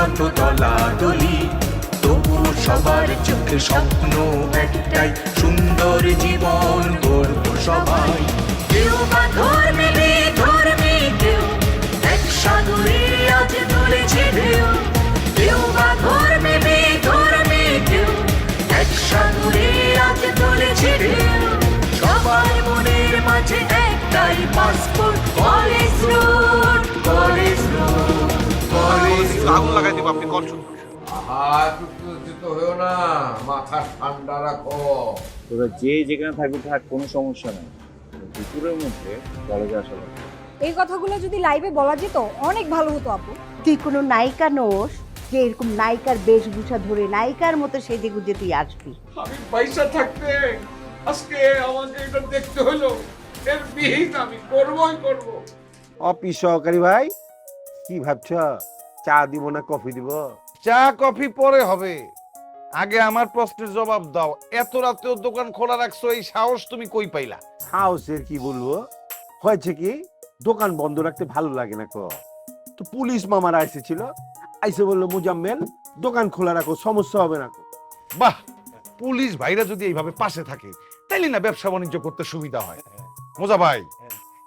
কত দলাদলি তবু সবার চোখে স্বপ্ন একটাই, সুন্দর জীবন গর্ব সবাই। কেউ বা ধর্মে ধর্মে কেউ, এক সাগরে আজ তুলেছে ঢেউ। কেউ বা ধর্মে ধর্মে কেউ, এক আজ ঢেউ। সবার মনের মাঝে একটাই পাসপোর্ট কলেজ আগুন লাগাই দিব আপনি কল শুনুন। হয়েও না মাথা ঠান্ডা রাখো। তোরা যে যেখানে থাকবি থাক কোনো সমস্যা নেই। দুপুরের মধ্যে কলেজে আসা লাগবে। এই কথাগুলো যদি লাইভে বলা যেত অনেক ভালো হতো আপু। তুই কোনো নায়িকা নোস যে এরকম নায়িকার বেশভূষা ধরে নায়িকার মতো সেজে গুজে তুই আসবি? আমি পয়সা থাকতে আজকে আমাকে এটা দেখতে হলো। এর বিহিত আমি করবই করব। অফিস সহকারী ভাই কি ভাবছ? চা দিব না কফি দিব? চা কফি পরে হবে। আগে আমার প্রশ্নের জবাব দাও। এত রাতেও দোকান খোলা রাখছো এই সাহস তুমি কই পাইলা? হাউসের কি বলব? হয়েছে কি? দোকান বন্ধ রাখতে ভালো লাগে না কো। তো পুলিশ মামারা এসেছিল আইসে বলল মুজাম্মেল দোকান খোলা রাখো সমস্যা হবে না কো। বাহ! পুলিশ ভাইরা যদি এইভাবে পাশে থাকে তাইলে না ব্যবসা বাণিজ্য করতে সুবিধা হয়। মোজা ভাই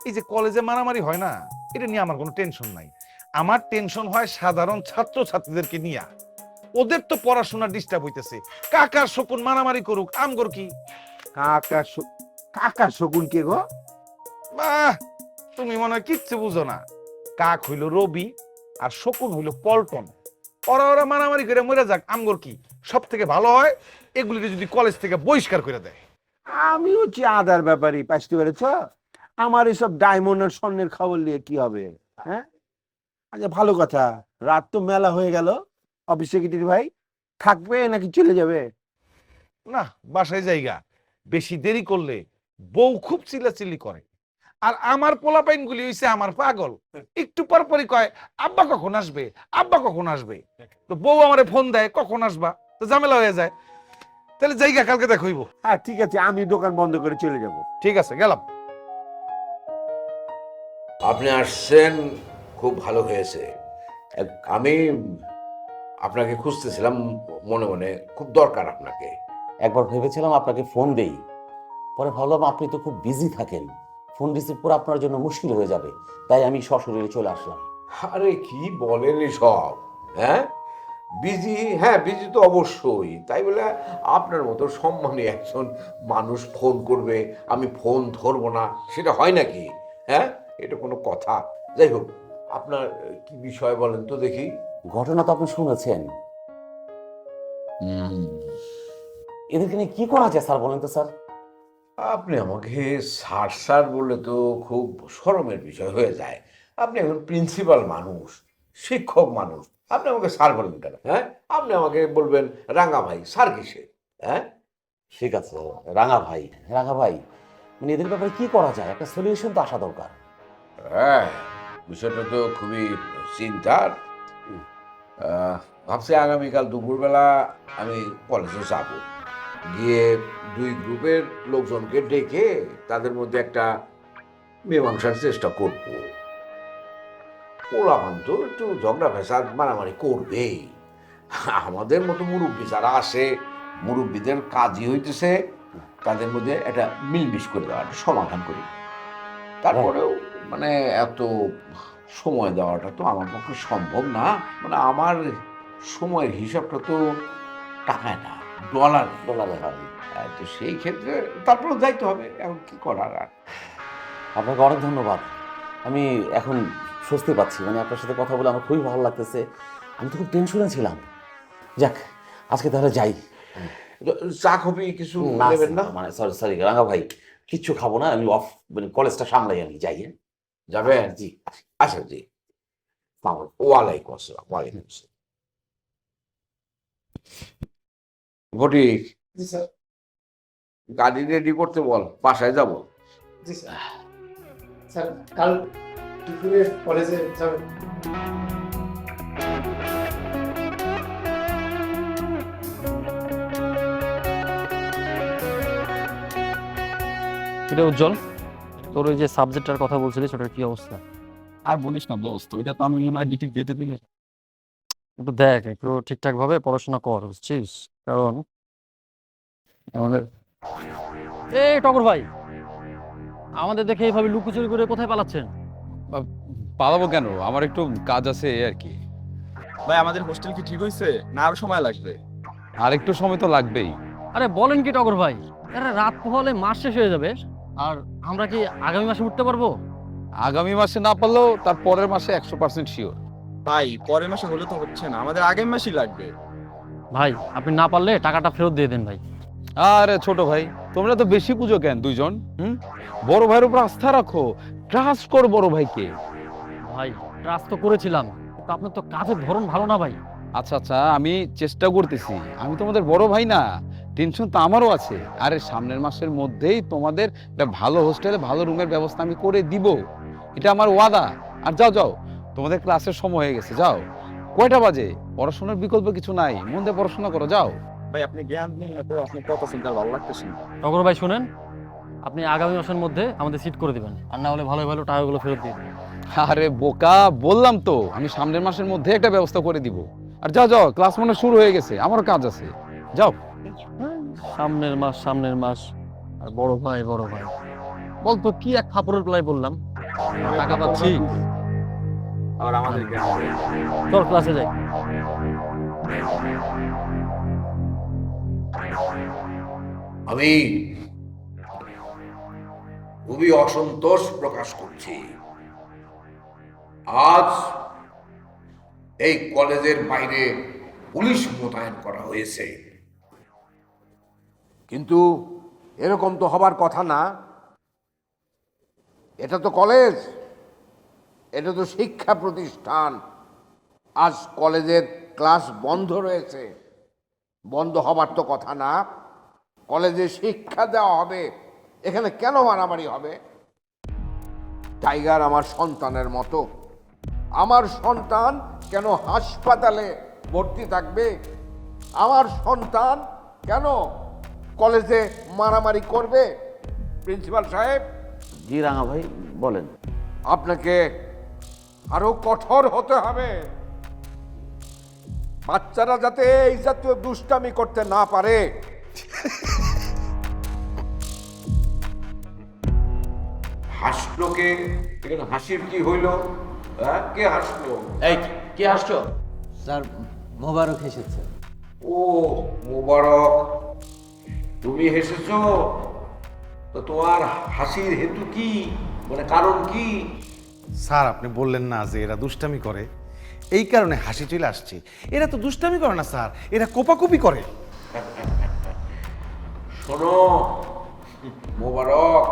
এই যে কলেজে মারামারি হয় না এটা নিয়ে আমার কোনো টেনশন নাই। আমার টেনশন হয় সাধারণ ছাত্র ছাত্রীদেরকে নিয়ে। ওদের তো পড়াশোনা ডিস্টার্ব হইতেছে। কাকার শকুন মারামারি করুক আমগর কি? কাকা শ- কাকা শকুন কে গো? বাহ তুমি মনে হয় কিচ্ছু বুঝো না। কাক হইল রবি আর শকুন হইল পল্টন। ওরা ওরা মারামারি করে মরে যাক আমগর কি? সব থেকে ভালো হয় এগুলিকে যদি কলেজ থেকে বহিষ্কার করে দেয়। আমি হচ্ছি আদার ব্যাপারই পাইতে পেরেছ? আমার এসব ডায়মন্ড আর স্বর্ণের খবর নিয়ে কি হবে হ্যাঁ? আচ্ছা ভালো কথা। রাত তো মেলা হয়ে গেল। অফিস সেক্রেটারি ভাই থাকবে নাকি চলে যাবে? না বাসায় জায়গা। বেশি দেরি করলে বউ খুব চিল্লাচিল্লি করে। আর আমার পোলাপাইন গুলি হইছে আমার পাগল। একটু পর পরই কয় আব্বা কখন আসবে? আব্বা কখন আসবে? তো বউ আমারে ফোন দেয় কখন আসবা? তো ঝামেলা হয়ে যায়। তাহলে জায়গা কালকে দেখইব হ্যাঁ ঠিক আছে আমি দোকান বন্ধ করে চলে যাব। ঠিক আছে গেলাম। আপনি আসছেন খুব ভালো হয়েছে। আমি আপনাকে খুঁজতেছিলাম মনে মনে, খুব দরকার আপনাকে। একবার ভেবেছিলাম আপনাকে ফোন দেই। পরে ভাবলাম আপনি তো খুব বিজি থাকেন। ফোন রিসিভ করে আপনার জন্য মুশকিল হয়ে যাবে। তাই আমি সশরীরে চলে আসলাম। আরে কি বলেন সব হ্যাঁ? বিজি হ্যাঁ বিজি তো অবশ্যই। তাই বলে আপনার মতো সম্মানী একজন মানুষ ফোন করবে, আমি ফোন ধরবো না, সেটা হয় নাকি? হ্যাঁ? এটা কোনো কথা। যাই হোক। আপনার কি বিষয় বলেন তো দেখি। ঘটনা তো আপনি শুনেছেন। এদেরকে নিয়ে কি করা যায় স্যার বলেন তো স্যার? আপনি আমাকে সার সার বললে তো খুব শরমের বিষয় হয়ে যায়। আপনি এখন প্রিন্সিপাল মানুষ শিক্ষক মানুষ। আপনি আমাকে স্যার বলবেন কেন? হ্যাঁ? আপনি আমাকে বলবেন রাঙা ভাই স্যার কিসে? হ্যাঁ? ঠিক আছে রাঙা ভাই রাঙা ভাই মানে এদের ব্যাপারে কি করা যায়? একটা সলিউশন তো আসা দরকার। হ্যাঁ। বিষয়টা তো খুবই চিন্তার। ভাবছি আগামীকাল দুপুরবেলা আমি কলেজে যাব। গিয়ে দুই গ্রুপের লোকজনকে ডেকে তাদের মধ্যে একটা মীমাংসার চেষ্টা করব। ওলামান তো একটু ঝগড়া ফেসাদ মারামারি করবেই। আমাদের মতো মুরব্বী যারা আসে, মুরব্বীদের কাজই হইতেছে তাদের মধ্যে একটা মিলমিশ করে দেওয়া সমাধান করি। তারপরেও মানে এত সময় দেওয়াটা তো আমার পক্ষে সম্ভব না। মানে আমার সময়ের হিসাবটা তো টাকায় না ডলার ডলারে হয়। তো সেই ক্ষেত্রে তারপরেও যাইতে হবে এখন কি করার আর? আপনাকে অনেক ধন্যবাদ। আমি এখন স্বস্তি পাচ্ছি মানে আপনার সাথে কথা বলে আমার খুবই ভালো লাগতেছে। আমি তো খুব টেনশনে ছিলাম। যাক আজকে তাহলে যাই। চা কফি কিছু নেবেন না? মানে সরি সরি রাঙা ভাই কিচ্ছু খাব না আমি অফ মানে কলেজটা সামলাই আমি যাই হ্যাঁ? যাবেন জি আচ্ছা জি ওয়ালাইকুম আসসালাম ওয়ালাইকুম আসসালাম স্যার গাড়ি রেডি করতে বল বাসায় যাব জি স্যার কাল দুপুরে কলেজে যাবেন এটা উজ্জ্বল তোর ওই যে সাবজেক্টটার কথা বলছিলিস ওটার কি অবস্থা? আর বলিস না দোস্ত এটা তো আমি ডিটেক্ট দিতে দিলে। একটু দেখ একটু ঠিকঠাক ভাবে পড়াশোনা কর বুঝছিস? কারণ আমাদের এই টগর ভাই আমাদের দেখে এইভাবে লুকোচুরি করে কোথায় পালাচ্ছেন? পালাবো কেন? আমার একটু কাজ আছে এই আর কি। ভাই আমাদের হোস্টেল কি ঠিক হয়েছে না আরও সময় লাগবে? আর একটু সময় তো লাগবেই। আরে বলেন কি টগর ভাই আরে রাত পোহালে মাস শেষ হয়ে যাবে। আর আমরা কি আগামী মাসে উঠতে পারব? আগামী মাসে না পারলেও তার পরের মাসে একশো পার্সেন্ট শিওর ভাই পরের মাসে হলে তো হচ্ছে না আমাদের আগের মাসেই লাগবে। ভাই আপনি না পারলে টাকাটা ফেরত দিয়ে দেন ভাই। আরে ছোট ভাই তোমরা তো বেশি পুজো কেন দুইজন হুম? বড় ভাইয়ের উপর আস্থা রাখো ট্রাস্ট কর বড় ভাইকে। ভাই ট্রাস্ট তো করেছিলাম কিন্তু আপনার তো কাজের ধরন ভালো না ভাই। আচ্ছা আচ্ছা আমি চেষ্টা করতেছি আমি তোমাদের বড় ভাই না। টেনশন তো আমারও আছে। আরে সামনের মাসের মধ্যেই তোমাদের একটা ভালো হোস্টেলে ভালো রুমের ব্যবস্থা আমি করে দিব। এটা আমার ওয়াদা। আর যাও যাও। তোমাদের ক্লাসের সময় হয়ে গেছে যাও। কয়টা বাজে? পড়াশোনার বিকল্প কিছু নাই। মন দিয়ে পড়াশোনা করো যাও। ভাই আপনি জ্ঞান দিন আপনি কত চিন্তা ভালো লাগতেছে না। টগর ভাই শুনেন আপনি আগামী মাসের মধ্যে আমাদের সিট করে দিবেন। আর না হলে ভালো ভালো টাকাগুলো ফেরত দিয়ে দেবেন। আরে বোকা বললাম তো আমি সামনের মাসের মধ্যে একটা ব্যবস্থা করে দিব। আর যাও যাও ক্লাস মনে শুরু হয়ে গেছে। আমারও কাজ আছে। যাও। সামনের মাস সামনের মাস। আর বড় ভাই বড় ভাই। বলতো কি এক ফাপড়ের প্লাই বললাম? টাকা পাচ্ছি? আর আমাদের চল ক্লাসে যাই। আমি খুবই অসন্তোষ প্রকাশ করছি। আজ এই কলেজের বাইরে পুলিশ মোতায়েন করা হয়েছে। কিন্তু এরকম তো হবার কথা না। এটা তো কলেজ। এটা তো শিক্ষা প্রতিষ্ঠান। আজ কলেজের ক্লাস বন্ধ রয়েছে। বন্ধ হবার তো কথা না। কলেজে শিক্ষা দেওয়া হবে। এখানে কেন মারামারি হবে? টাইগার আমার সন্তানের মতো। আমার সন্তান কেন হাসপাতালে ভর্তি থাকবে? আমার সন্তান কেন কলেজে মারামারি করবে? প্রিন্সিপাল সাহেব? জি রাঙা ভাই বলেন। আপনাকে আরও কঠোর হতে হবে। বাচ্চারা যাতে এই জাতীয় দুষ্টামি করতে না পারে। হাসলো কে? এখানে হাসির কি হইল? হ্যাঁ কে হাসলো? এই কে আসছো স্যার মোবারক এসেছে। ও মোবারক। তুমি হেসেছ তো তোমার হাসির হেতু কি? মানে কারণ কি? স্যার আপনি বললেন না যে এরা দুষ্টামি করে। এই কারণে হাসি চলে আসছে। এরা তো দুষ্টামি করে না স্যার। এরা কোপাকুপি করে। শোনো মোবারক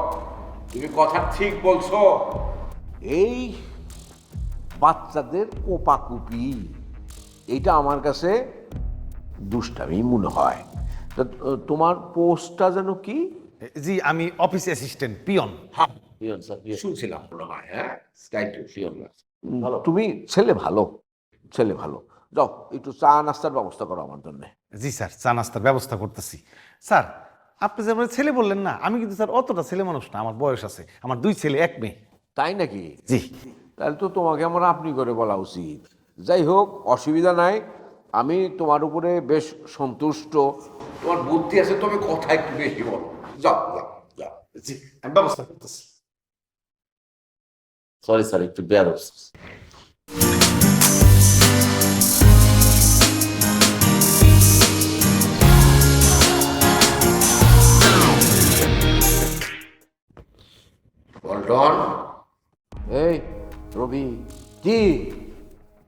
তুমি কথা ঠিক বলছো। এই বাচ্চাদের কোপাকুপি এটা আমার কাছে দুষ্টামি মনে হয়। তা তোমার পোস্টটা যেন কি? জি আমি অফিস অ্যাসিস্ট্যান্ট পিয়ন। হ্যাঁ পিয়ন স্যার শুনছিলাম। মনে হয় হ্যাঁ? পিয়ন ভালো। তুমি ছেলে ভালো ছেলে ভালো। যাও একটু চা নাস্তার ব্যবস্থা করো আমার জন্য। জি স্যার চা নাস্তার ব্যবস্থা করতেছি। স্যার আপনি যে আমার ছেলে বললেন না আমি কিন্তু স্যার অতটা ছেলে মানুষ না আমার বয়স আছে। আমার দুই ছেলে এক মেয়ে। তাই নাকি? জি। তাহলে তো তোমাকে আমার আপনি করে বলা উচিত। যাই হোক অসুবিধা নাই। আমি তোমার উপরে বেশ সন্তুষ্ট। তোমার বুদ্ধি আছে তুমি কথা একটু বেশি বলো। যাও যাও যাও। আমি ব্যবস্থা করতেছি। সরি স্যার একটু বেয়ার পল্টন এই রবি কি?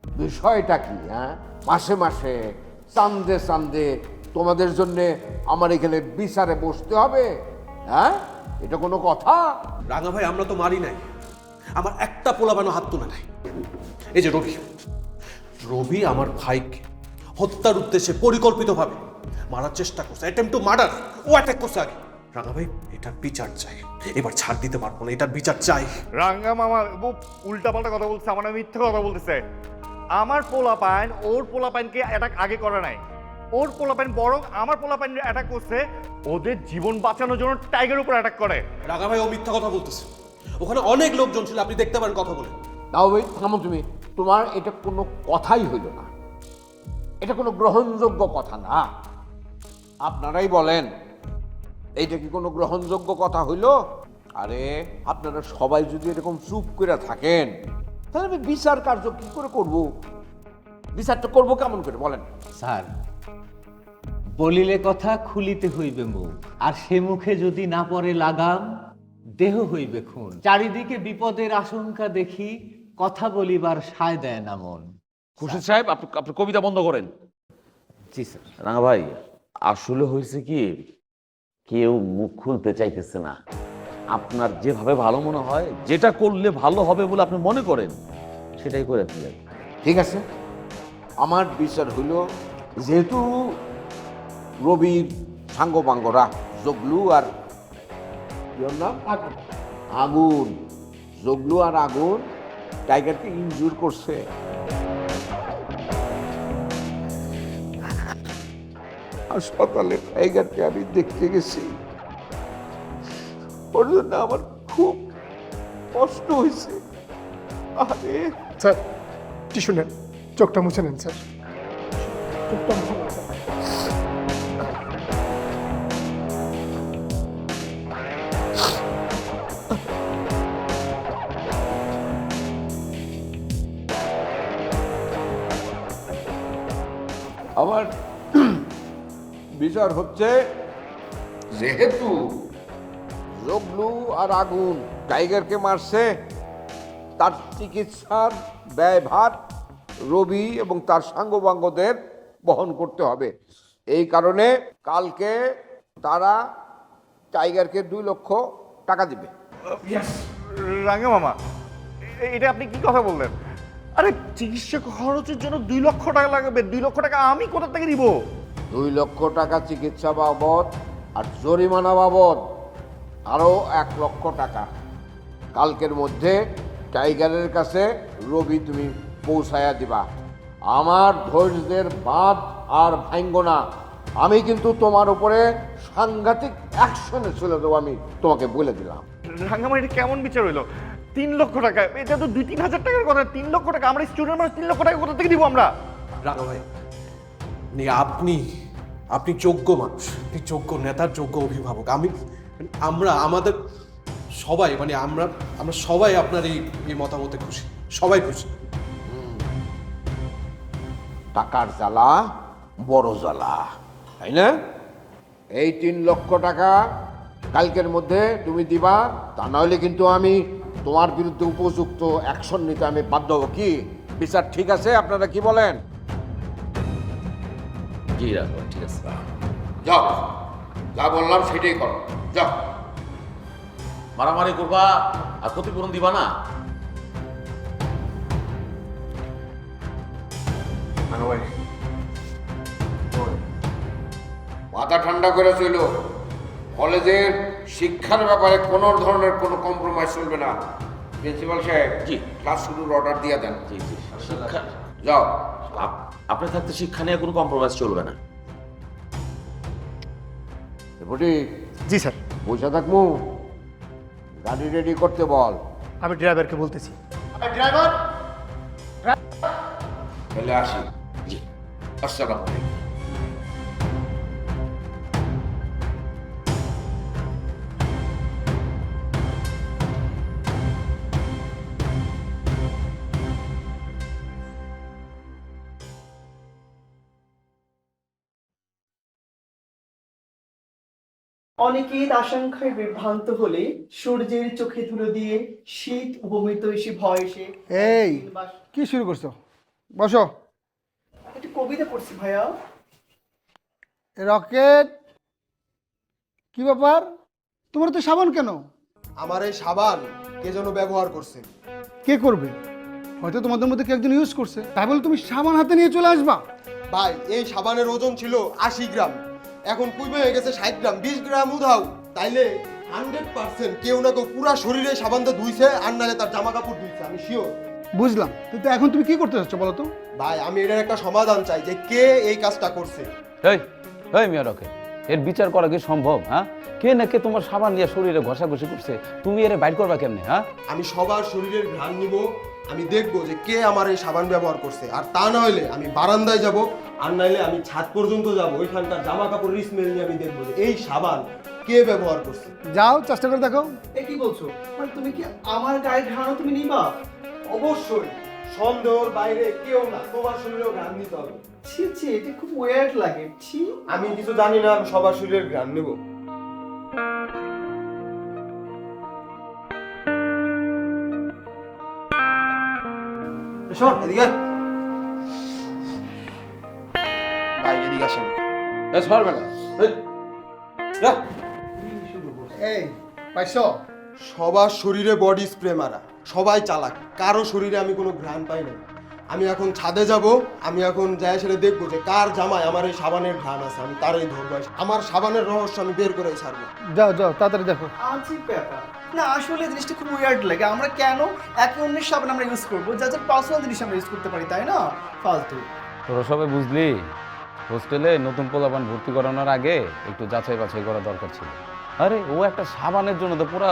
বিষয়টা কি হ্যাঁ? মাসে মাসে চান্দে চান্দে তোমাদের জন্য আমার এখানে বিচারে বসতে হবে। হ্যাঁ? এটা কোনো কথা? রাঙা ভাই আমরা তো মারি নাই। আমার একটা পোলাবানো হাত তুলে নাই। এই যে রবি রবি আমার ভাইকে হত্যার উদ্দেশ্যে পরিকল্পিতভাবে মারার চেষ্টা করছে। অ্যাটেম্প টু মার্ডার ও অ্যাটাক করছে আগে। রাঙা ভাই এটার বিচার চাই। এবার ছাড় দিতে পারব না এটার বিচার চাই। রাঙ্গা মামা উল্টা পাল্টা কথা বলছে আমার মিথ্যা কথা বলতেছে। আমার পোলা পাইন ওর পোলা পাইনকে অ্যাটাক আগে করে নাই। ওর পোলা পাইন বরং আমার পোলা পাইন অ্যাটাক করছে ওদের জীবন বাঁচানোর জন্য টাইগার উপর অ্যাটাক করে। রাঙা ভাই ও মিথ্যা কথা বলতেছে। ওখানে অনেক লোকজন ছিল আপনি দেখতে পারেন কথা বলে। তাও ভাই থামো তুমি। তোমার এটা কোনো কথাই হইল না। এটা কোনো গ্রহণযোগ্য কথা না। আপনারাই বলেন এইটা কি কোনো গ্রহণযোগ্য কথা হইল? আরে আপনারা সবাই যদি এরকম চুপ করে থাকেন তাহলে আমি বিচার কার্য কি করে করব? বিচারটা করব কেমন করে? বলেন। স্যার বলিলে কথা খুলিতে হইবে মুখ আর সে মুখে যদি না পরে লাগাম দেহ হইবে খুন। চারিদিকে বিপদের আশঙ্কা দেখি কথা বলিবার সায় দেয় না মন। খুরশিদ সাহেব আপনি আপনি কবিতা বন্ধ করেন। জি স্যার। রাঙা ভাই আসলে হয়েছে কি কেউ মুখ খুলতে চাইতেছে না। আপনার যেভাবে ভালো মনে হয়, যেটা করলে ভালো হবে বলে আপনি মনে করেন, সেটাই করে ফেলেন ঠিক আছে? আমার বিচার হইল, যেহেতু রবির সাঙ্গপাঙ্গরা জগলু আর আগুন। জগলু আর আগুন, টাইগারকে ইনজুর করছে। হাসপাতালে টাইগারকে আমি দেখতে গেছি। ওর জন্য আমার খুব কষ্ট হয়েছে। আরে। স্যার টিস্যু নেন চোখটা মুছে নেন স্যার। চোখটা মুছে নেন। স্যার আমার বিচার হচ্ছে যেহেতু জগলু আর আগুন। টাইগারকে মারছে। তার চিকিৎসার ব্যয়ভার রবি এবং তার সাঙ্গবাঙ্গদের বহন করতে হবে। এই কারণে কালকে তারা টাইগারকে দুই লক্ষ টাকা দিবে। রাঙ্গা মামা এটা আপনি কি কথা বললেন? আরে চিকিৎসা খরচের জন্য দুই লক্ষ টাকা লাগবে। দুই লক্ষ টাকা আমি কোথা থেকে দিব দুই লক্ষ টাকা চিকিৎসা বাবদ আর জরিমানা বাবদ আরও এক লক্ষ টাকা। কালকের মধ্যে টাইগারের কাছে রবি তুমি পৌঁছায়া দিবা। আমার ধৈর্যের বাদ আর ভাঙ্গ না। আমি কিন্তু তোমার উপরে সাংঘাতিক অ্যাকশনে চলে দেবো আমি তোমাকে বলে দিলাম। রাঙ্গামা এটা কেমন বিচার হইল? তিন লক্ষ টাকা। এটা তো দুই তিন হাজার টাকার কথা। তিন লক্ষ টাকা। আমরা স্টুডেন্ট মানুষ তিন লক্ষ টাকা কোথা থেকে দিব আমরা? রাঙা ভাই মানে আপনি আপনি যোগ্য মানুষ। আপনি যোগ্য নেতার যোগ্য অভিভাবক। আমি আমরা আমাদের সবাই মানে আমরা আমরা সবাই আপনার এই এই মতামতে খুশি। সবাই খুশি। টাকার জ্বালা বড় জ্বালা তাই না? এই তিন লক্ষ টাকা কালকের মধ্যে তুমি দিবা তা নাহলে কিন্তু আমি তোমার বিরুদ্ধে উপযুক্ত অ্যাকশন নিতে আমি বাধ্য হব। কি? বিচার ঠিক আছে? আপনারা কি বলেন? জি ঠিক আছে। যাও। যা বললাম সেটাই করো। যাও। মারামারি করবা আর ক্ষতিপূরণ দিবা না। মাথা ঠান্ডা করে চইল কলেজের শিক্ষার ব্যাপারে কোনো ধরনের কোনো কম্প্রোমাইজ চলবে না। প্রিন্সিপাল সাহেব জি। ক্লাস শুরুর অর্ডার দিয়ে দেন। জি জি। শিক্ষা যাও। আপ- আপনি থাকতে শিক্ষা নিয়ে কোনো কম্প্রোমাইজ চলবে না। জি স্যার। বসে থাকব। গাড়ি রেডি করতে বল। আমি ড্রাইভারকে বলতেছি। তাহলে আসি। জি। আসসালামু আলাইকুম। অনেকের আশঙ্কায় বিভ্রান্ত হলে সূর্যের চোখে ধুলো দিয়ে শীত উপমিত এসে ভয় এসে এই কি শুরু করছ? বসো। একটু কবিতা পড়ছি ভাইয়া। রকেট কি ব্যাপার? তোমার তো সাবান কেন? আমার এই সাবান কে যেন ব্যবহার করছে। কে করবে? হয়তো তোমাদের মধ্যে কেউ একজন ইউজ করছে। তাই বলে তুমি সাবান হাতে নিয়ে চলে আসবা। ভাই এই সাবানের ওজন ছিল আশি গ্রাম। এখন কমে হয়ে গেছে ষাট গ্রাম বিশ গ্রাম উধাও। তাইলে হান্ড্রেড পার্সেন্ট কেউ না কেউ পুরা শরীরে সাবানটা ধুইছে আর নাহলে তার জামা কাপড় ধুইছে আমি শিওর বুঝলাম। কিন্তু এখন তুমি কি করতে চাচ্ছ বলো তো? ভাই আমি এটার একটা সমাধান চাই যে কে এই কাজটা করছে। এই এই মিয়া রকে এর বিচার করা কি সম্ভব হ্যাঁ? কে না কে তোমার সাবান নিয়ে শরীরে ঘষাঘষি করছে তুমি এর বাইর করবা কেমনে হ্যাঁ? আমি সবার শরীরের ঘ্রাণ নিব আমি দেখব যে কে আমার এই সাবান ব্যবহার করছে। আর তা না হলে আমি বারান্দায় যাব আর নাইলে আমি ছাদ পর্যন্ত যাব ওইখানকার জামা কাপড়ের স্মেল নিয়ে আমি দেখব যে এই সাবান কে ব্যবহার করছে। যাও চেষ্টা করে দেখো। এ কি বলছো? মানে তুমি কি আমার গায়ের ঘ্রাণও তুমি নিবা? অবশ্যই। সন্দেহর বাইরে কেউ না তোমার শরীরেও ঘ্রাণ নিতে হবে। ছি ছি এটা খুব ওয়ার্ড লাগে। ছি। আমি কিছু জানি না আমি সবার শরীরের ঘ্রাণ নেব। শোন এদিকে আয়। ভাই এদিকে আসেন। এই পাইছো? সবার শরীরে বডি স্প্রে মারা। সবাই চালাক। কারও শরীরে আমি কোনো ঘ্রাণ পাই না আমি এখন ছাদে যাব আমি এখন যাই সেটা দেখব যে কার জামায় আমার এই সাবানের ঘ্রাণ আছে আমি তারই ধরবো। আমার সাবানের রহস্য আমি বের করে ছাড়বো। যাও যাও তাড়াতাড়ি দেখো। ব্যাপার। না আসলে জিনিসটা খুব ওয়ার্ড লাগে। আমরা কেন একে অন্যের সাবান আমরা ইউজ করব? যা যার পার্সোনাল জিনিস আমরা ইউজ করতে পারি তাই না? ফালতু। তোরা সবাই বুঝলি? হোস্টেলে নতুন পোলাপান ভর্তি করানোর আগে একটু যাচাই বাছাই করা দরকার ছিল। আরে ও একটা সাবানের জন্য তো পুরা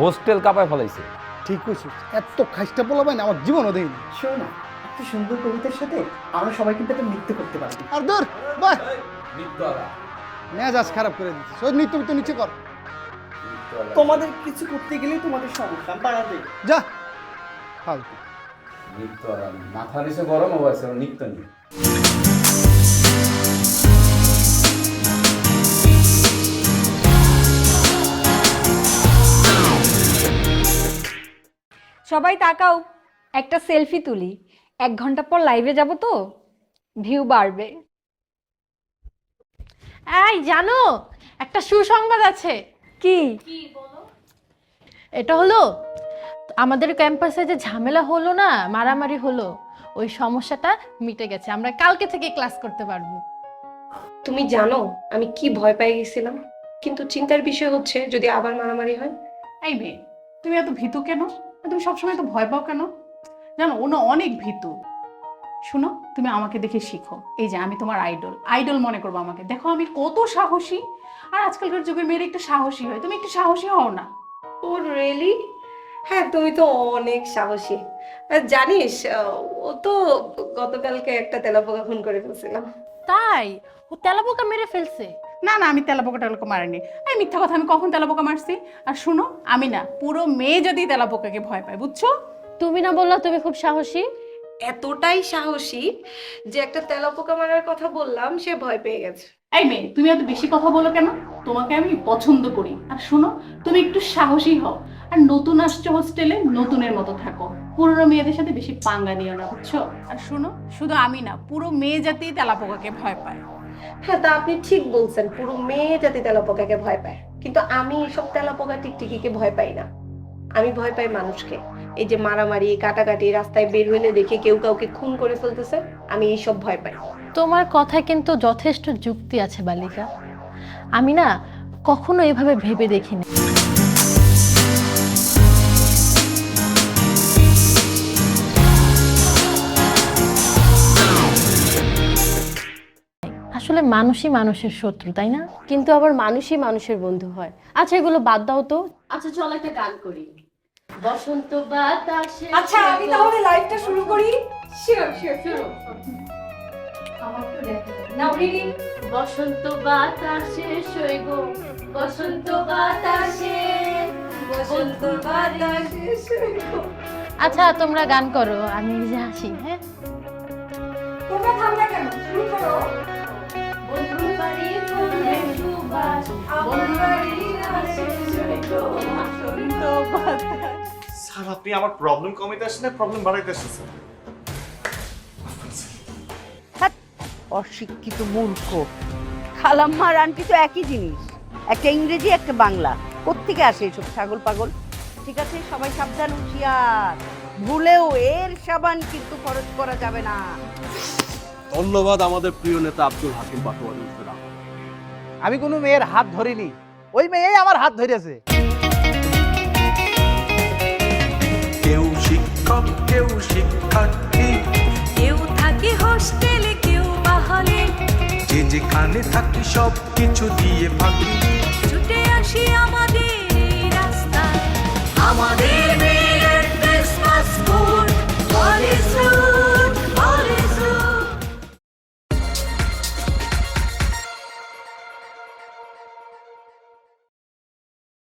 হোস্টেল কাঁপায় ফেলাইছে। ঠিক কইছিস এত খাইস্টা পোলাবাই না আমার জীবনও দেয়নি। শোনো না এত সুন্দর কবিতার সাথে আমরা সবাই কিন্তু একটা নৃত্য করতে পারি। আর দূর মেজাজ খারাপ করে দিচ্ছে ওই নৃত্য তো নিচে কর। তোমাদের কিছু করতে গেলে তোমাদের সমস্যা বাড়াবে। যা। ফালতু। মাথা নিচে গরম হয়েছে নিত্য নেই সবাই তাকাও একটা সেলফি তুলি। এক ঘণ্টা পর লাইভে যাব তো? ভিউ বাড়বে। এই জানো একটা সুসংবাদ আছে। কি? এটা হলো আমাদের ক্যাম্পাসে যে ঝামেলা হলো না মারামারি হলো ওই সমস্যাটা মিটে গেছে। আমরা কালকে থেকে ক্লাস করতে পারব। তুমি জানো আমি কি ভয় পেয়ে গেছিলাম? কিন্তু চিন্তার বিষয় হচ্ছে যদি আবার মারামারি হয়? এই মেয়ে তুমি এত ভীতু কেন? তুমি সবসময় তো ভয় পাও কেন? জানো ও না অনেক ভীতু। শুনো তুমি আমাকে দেখে শিখো। এই যে আমি তোমার আইডল আইডল মনে করব আমাকে। দেখো আমি কত সাহসী। আর আজকালকার যুগে মেয়েরা একটু সাহসী হয়। তুমি একটু সাহসী হও না। ও রিয়েলি হ্যাঁ তুমি তো অনেক সাহসী। জানিস ও তো গতকালকে একটা তেলাপোকা খুন করে ফেলছিলাম। তাই? ও তেলাপোকা মেরে ফেলছে? না না আমি তেলাপোকা টেলাপোকা মারিনি। এই মিথ্যা কথা আমি কখন তেলাপোকা মারছি? আর শুনো আমি না পুরো মেয়ে যদি তেলাপোকাকে ভয় পায় বুঝছ? তুমি না বললা তুমি খুব সাহসী? এতটাই সাহসী যে একটা তেলাপোকা মারার কথা বললাম সে ভয় পেয়ে গেছে। এই মেয়ে তুমি এত বেশি কথা বলো কেন? তোমাকে আমি পছন্দ করি। আর শোনো তুমি একটু সাহসী হও। আর নতুন আসছো হোস্টেলে নতুনের মতো থাকো। পুরনো মেয়েদের সাথে বেশি পাঙ্গা নিও না বুঝছ? আর শোনো শুধু আমি না পুরো মেয়ে জাতি তেলাপোকাকে ভয় পায়। হ্যাঁ তা আপনি ঠিক বলছেন পুরো মেয়ে জাতি তেলাপোকাকে ভয় পায়। কিন্তু আমি এসব তেলাপোকা টিকটিকিকে ভয় পাই না। আমি ভয় পাই মানুষকে। এই যে মারামারি কাটাকাটি রাস্তায় বের হইলে দেখে কেউ কাউকে খুন করে ফেলতেছে আমি এইসব ভয় পাই। তোমার কথায় কিন্তু যথেষ্ট যুক্তি আছে বালিকা। আমি না কখনো এভাবে ভেবে দেখিনি। আসলে মানুষই মানুষের শত্রু তাই না? কিন্তু আবার মানুষই মানুষের বন্ধু হয়। আচ্ছা এগুলো বাদ দাও তো। আচ্ছা চল একটা গান করি। বসন্ত বাতাসে আচ্ছা আমি তাহলে লাইভটা শুরু করি? শিওর শিওর শুরু। নাও বসন্ত বাতাসে বসন্ত বাতাসে বসন্ত বাতাসে আচ্ছা তোমরা গান করো আমি নিজে হাসি হ্যাঁ? তোমরা থামলা কেন? শুরু করো। বন্ধুর বাড়ি ফুলের সুবাস আমার বাড়ি আসে বসন্ত বাতাস। স্যার আপনি আমার প্রবলেম কমাইতে আসেন না প্রবলেম বাড়াইতে আসছেন অশিক্ষিত মূর্খ। খালাম্মার আন্টি তো একই জিনিস একটা ইংরেজি একটা বাংলা। কোত্থেকে আসে এসব ছাগল পাগল? ঠিক আছে সবাই সাবধান হুঁশিয়ার। ভুলেও এর সাবান কিন্তু খরচ করা যাবে না। ধন্যবাদ আমাদের প্রিয় নেতা আব্দুল হাকিম পাটোয়ারি উর্ফে আমি কোনো মেয়ের হাত ধরিনি। ওই মেয়েই আমার হাত ধরেছে। সব কেউ শিক্ষার্থী কেউ থাকে হোস্টেলে কেউ বা যে যেখানে থাকি সব কিছু দিয়ে ফাঁকি ছুটে আসি আমাদের রাস্তায়। আমাদের মেয়ের ক্রিসমাস ফুল কলেজ